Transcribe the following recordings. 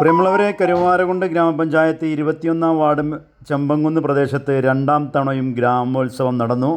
പ്രിയമുള്ളവരെ കരുവാരകുണ്ട് ഗ്രാമപഞ്ചായത്ത് ഇരുപത്തിയൊന്നാം വാർഡ് ചെമ്പങ്കുന്ന് പ്രദേശത്ത് രണ്ടാം തവണയും ഗ്രാമോത്സവം നടന്നു.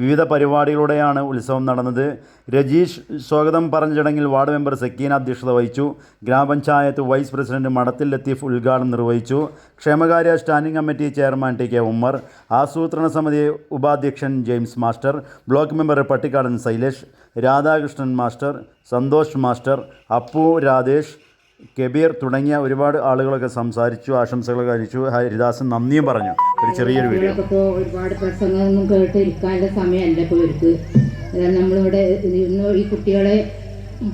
വിവിധ പരിപാടികളോടെയാണ് ഉത്സവം നടന്നത്. രജീഷ് സ്വാഗതം പറഞ്ഞ ചടങ്ങിൽ വാർഡ് മെമ്പർ സക്കീന അധ്യക്ഷത വഹിച്ചു. ഗ്രാമപഞ്ചായത്ത് വൈസ് പ്രസിഡന്റ് മടത്തിൽ ലത്തീഫ് ഉദ്ഘാടനം നിർവഹിച്ചു. ക്ഷേമകാര്യ standing committee chairman T K Ummer ആസൂത്രണ സമിതി ഉപാധ്യക്ഷൻ James master block member Pattikkadan Shailesh Radhakrishnan master Santhosh master Appu Radhesh Kabeer തുടങ്ങിയ ഒരുപാട് ആളുകളൊക്കെ സംസാരിച്ചു ആശംസകളൊക്കെ അറിയിച്ചു ഹരിദാസൻ നന്ദിയും പറഞ്ഞു. ഒരു ചെറിയൊരു വീഡിയോ. ഒരുപാട് പ്രസംഗമൊന്നും കേട്ട് ഇരിക്കാനുള്ള സമയമല്ല ഇപ്പോൾ ഇവർക്ക്. നമ്മളിവിടെ ഇന്ന് ഈ കുട്ടികളെ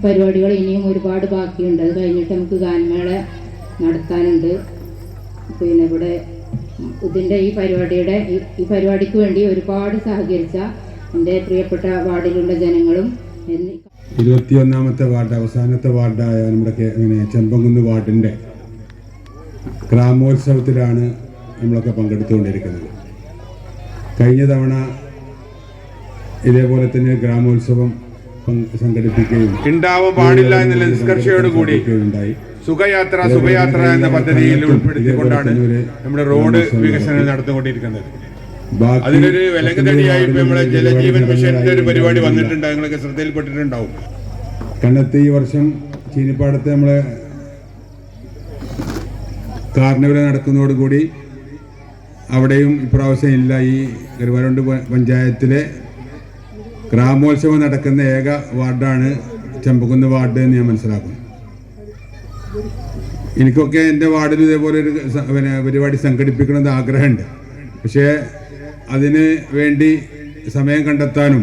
പരിപാടികൾ ഇനിയും ഒരുപാട് ബാക്കിയുണ്ട്. അത് കഴിഞ്ഞിട്ട് നമുക്ക് ഗാനമേള നടത്താനുണ്ട്. പിന്നെ ഇവിടെ ഇതിന്റെ ഈ പരിപാടിയുടെ ഈ- പരിപാടിക്ക് വേണ്ടി ഒരുപാട് സഹകരിച്ച എന്റെ പ്രിയപ്പെട്ട വാർഡിലുള്ള ജനങ്ങളും ഇരുപത്തിയൊന്നാമത്തെ വാർഡ് അവസാനത്തെ വാർഡായ നമ്മുടെ പിന്നെ ചെമ്പങ്കുന്ന് വാർഡിന്റെ ഗ്രാമോത്സവത്തിലാണ് നമ്മളൊക്കെ പങ്കെടുത്തുകൊണ്ടിരിക്കുന്നത്. കഴിഞ്ഞ തവണ ഇതേപോലെ തന്നെ ഗ്രാമോത്സവം സംഘടിപ്പിക്കുകയും ഉണ്ടാവാൻ പാടില്ല എന്നുള്ള നിഷ്കർഷയോടുകൂടി സുഖയാത്ര സുഖയാത്ര എന്ന പദ്ധതിയിൽ ഉൾപ്പെടുത്തിക്കൊണ്ടാണ് നമ്മുടെ റോഡ് വികസനം നടത്തിക്കൊണ്ടിരിക്കുന്നത് ബാക്കി അതിനൊരു വിലങ്ങുതടിയായി നമ്മുടെ ജലജീവൻ മിഷന്റെ ഒരു പരിപാടി വന്നിട്ടുണ്ട്. നിങ്ങളൊക്കെ ശ്രദ്ധയിൽപ്പെട്ടിട്ടുണ്ടാവും. കണ്ടെത്തി ഈ വർഷം ചീനിപ്പാടത്ത് നമ്മളെ കാർണിവൽ നടക്കുന്നതോടുകൂടി അവിടെയും ഇപ്രാവശ്യം ഇല്ല. ഈ കരുവാരുണ്ട് പഞ്ചായത്തിലെ ഗ്രാമോത്സവം നടക്കുന്ന ഏക വാർഡാണ് ചെമ്പകുന്ന് വാർഡ് എന്ന് ഞാൻ മനസ്സിലാക്കുന്നു. എനിക്കൊക്കെ എന്റെ വാർഡിൽ ഇതേപോലെ ഒരു പിന്നെ പരിപാടി സംഘടിപ്പിക്കണമെന്ന് ആഗ്രഹമുണ്ട്. പക്ഷേ അതിന് വേണ്ടി സമയം കണ്ടെത്താനും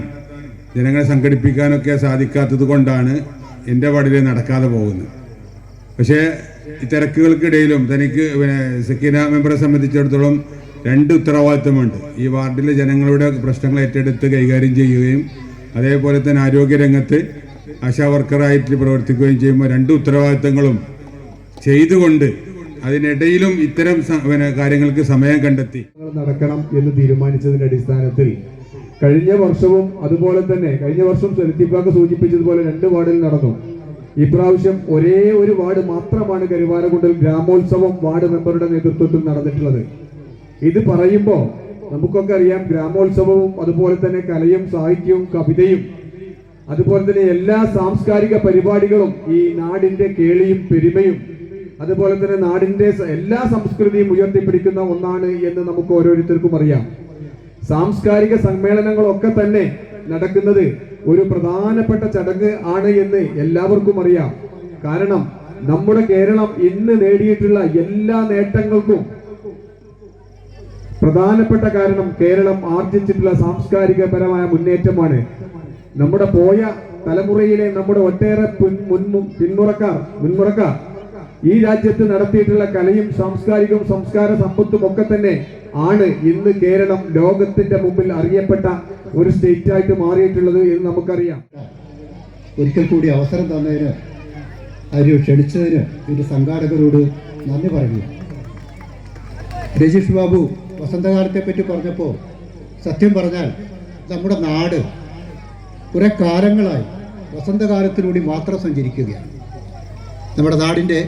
ജനങ്ങളെ സംഘടിപ്പിക്കാനൊക്കെ സാധിക്കാത്തത് കൊണ്ടാണ് എന്റെ വാർഡിൽ നടക്കാതെ പോകുന്നത്. പക്ഷേ തിരക്കുകൾക്കിടയിലും തനിക്ക് പിന്നെ സക്കീന മെമ്പറെ സംബന്ധിച്ചിടത്തോളം രണ്ട് ഉത്തരവാദിത്വമുണ്ട്. ഈ വാർഡിലെ ജനങ്ങളുടെ പ്രശ്നങ്ങൾ ഏറ്റെടുത്ത് കൈകാര്യം ചെയ്യുകയും അതേപോലെ തന്നെ ആരോഗ്യരംഗത്ത് ആശാ വർക്കറായിട്ട് പ്രവർത്തിക്കുകയും ചെയ്യുമ്പോൾ രണ്ട് ഉത്തരവാദിത്തങ്ങളും ചെയ്തുകൊണ്ട് അതിനിടയിലും ഇത്തരം കാര്യങ്ങൾക്ക് സമയം കണ്ടെത്തി. നടക്കണം എന്ന് തീരുമാനിച്ചതിന്റെ അടിസ്ഥാനത്തിൽ കഴിഞ്ഞ വർഷവും അതുപോലെ തന്നെ കഴിഞ്ഞ വർഷം സെലത്തിപ്പാക്ക് സൂചിപ്പിച്ചതുപോലെ രണ്ട് വാർഡിൽ നടന്നു. ഇപ്രാവശ്യം ഒരേ ഒരു വാർഡ് മാത്രമാണ് കരുവാരകുണ്ടിൽ ഗ്രാമോത്സവം വാർഡ് മെമ്പറുടെ നേതൃത്വത്തിൽ നടന്നിട്ടുള്ളത്. ഇത് പറയുമ്പോൾ നമുക്കൊക്കെ അറിയാം ഗ്രാമോത്സവവും അതുപോലെ തന്നെ കലയും സാഹിത്യവും കവിതയും അതുപോലെ തന്നെ എല്ലാ സാംസ്കാരിക പരിപാടികളും ഈ നാടിന്റെ കേളിയും പെരുമയും അതുപോലെ തന്നെ നാടിന്റെ എല്ലാ സംസ്കൃതിയും ഉയർത്തിപ്പിടിക്കുന്ന ഒന്നാണ് എന്ന് നമുക്ക് ഓരോരുത്തർക്കും അറിയാം. സാംസ്കാരിക സമ്മേളനങ്ങളൊക്കെ തന്നെ നടക്കുന്നത് ഒരു പ്രധാനപ്പെട്ട ചടങ്ങ് ആണ് എന്ന് എല്ലാവർക്കും അറിയാം. കാരണം നമ്മുടെ കേരളം ഇന്ന് നേടിയിട്ടുള്ള എല്ലാ നേട്ടങ്ങൾക്കും പ്രധാനപ്പെട്ട കാരണം കേരളം ആർജിച്ചിട്ടുള്ള സാംസ്കാരികപരമായ മുന്നേറ്റമാണ്. നമ്മുടെ പോയ തലമുറയിലെ നമ്മുടെ ഒട്ടേറെ പിൻമുറക്കാർ മുൻമുറക്കാർ ഈ രാജ്യത്ത് നടത്തിയിട്ടുള്ള കലയും സാംസ്കാരികവും സംസ്കാര സമ്പത്തും ഒക്കെ തന്നെ ആണ് ഇന്ന് കേരളം ലോകത്തിന്റെ മുമ്പിൽ അറിയപ്പെട്ട ഒരു സ്റ്റേറ്റ് ആയിട്ട് മാറിയിട്ടുള്ളത് എന്ന് നമുക്കറിയാം. ഒരിക്കൽ കൂടി അവസരം തന്നതിന് അവർ ക്ഷണിച്ചതിന് ഇതിന്റെ സംഘാടകരോട് നന്ദി പറയുന്നു. രജീഷ് ബാബു വസന്തകാലത്തെ പറ്റി പറഞ്ഞപ്പോൾ സത്യം പറഞ്ഞാൽ നമ്മുടെ നാട് കുറെ കാലങ്ങളായി വസന്തകാലത്തിലൂടെ മാത്രം സഞ്ചരിക്കുകയാണ്. നമ്മുടെ നാടിന്റെ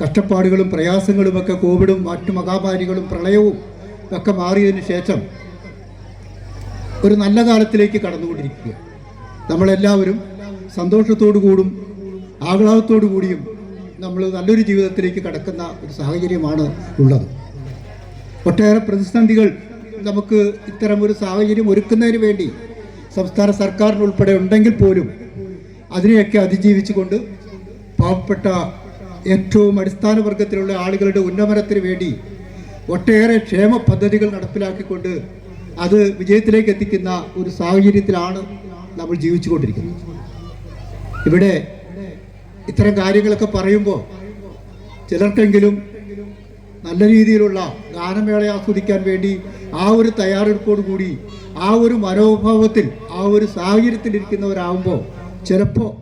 കഷ്ടപ്പാടുകളും പ്രയാസങ്ങളുമൊക്കെ കോവിഡും മറ്റു മഹാമാരികളും പ്രളയവും ഒക്കെ മാറിയതിന് ശേഷം ഒരു നല്ല കാലത്തിലേക്ക് കടന്നുകൊണ്ടിരിക്കുക. നമ്മളെല്ലാവരും സന്തോഷത്തോടു കൂടും ആഹ്ലാദത്തോടു കൂടിയും നമ്മൾ നല്ലൊരു ജീവിതത്തിലേക്ക് കടക്കുന്ന ഒരു സാഹചര്യമാണ് ഉള്ളത്. ഒട്ടേറെ പ്രതിസന്ധികൾ നമുക്ക് ഇത്തരം ഒരു സാഹചര്യം ഒരുക്കുന്നതിന് വേണ്ടി സംസ്ഥാന സർക്കാരിനുൾപ്പെടെ ഉണ്ടെങ്കിൽ പോലും അതിനെയൊക്കെ അതിജീവിച്ചുകൊണ്ട് പാവപ്പെട്ട ഏറ്റവും അടിസ്ഥാന വർഗത്തിലുള്ള ആളുകളുടെ ഉന്നമനത്തിന് വേണ്ടി ഒട്ടേറെ ക്ഷേമ പദ്ധതികൾ നടപ്പിലാക്കിക്കൊണ്ട് അത് വിജയത്തിലേക്ക് എത്തിക്കുന്ന ഒരു സാഹചര്യത്തിലാണ് നമ്മൾ ജീവിച്ചുകൊണ്ടിരിക്കുന്നത്. ഇവിടെ ഇത്തരം കാര്യങ്ങളൊക്കെ പറയുമ്പോൾ ചിലർക്കെങ്കിലും നല്ല രീതിയിലുള്ള ഗാനമേള ആസ്വദിക്കാൻ വേണ്ടി ആ ഒരു തയ്യാറെടുപ്പോടു കൂടി ആ ഒരു മനോഭാവത്തിൽ ആ ഒരു സാഹചര്യത്തിൽ ഇരിക്കുന്നവരാകുമ്പോൾ ചിലപ്പോൾ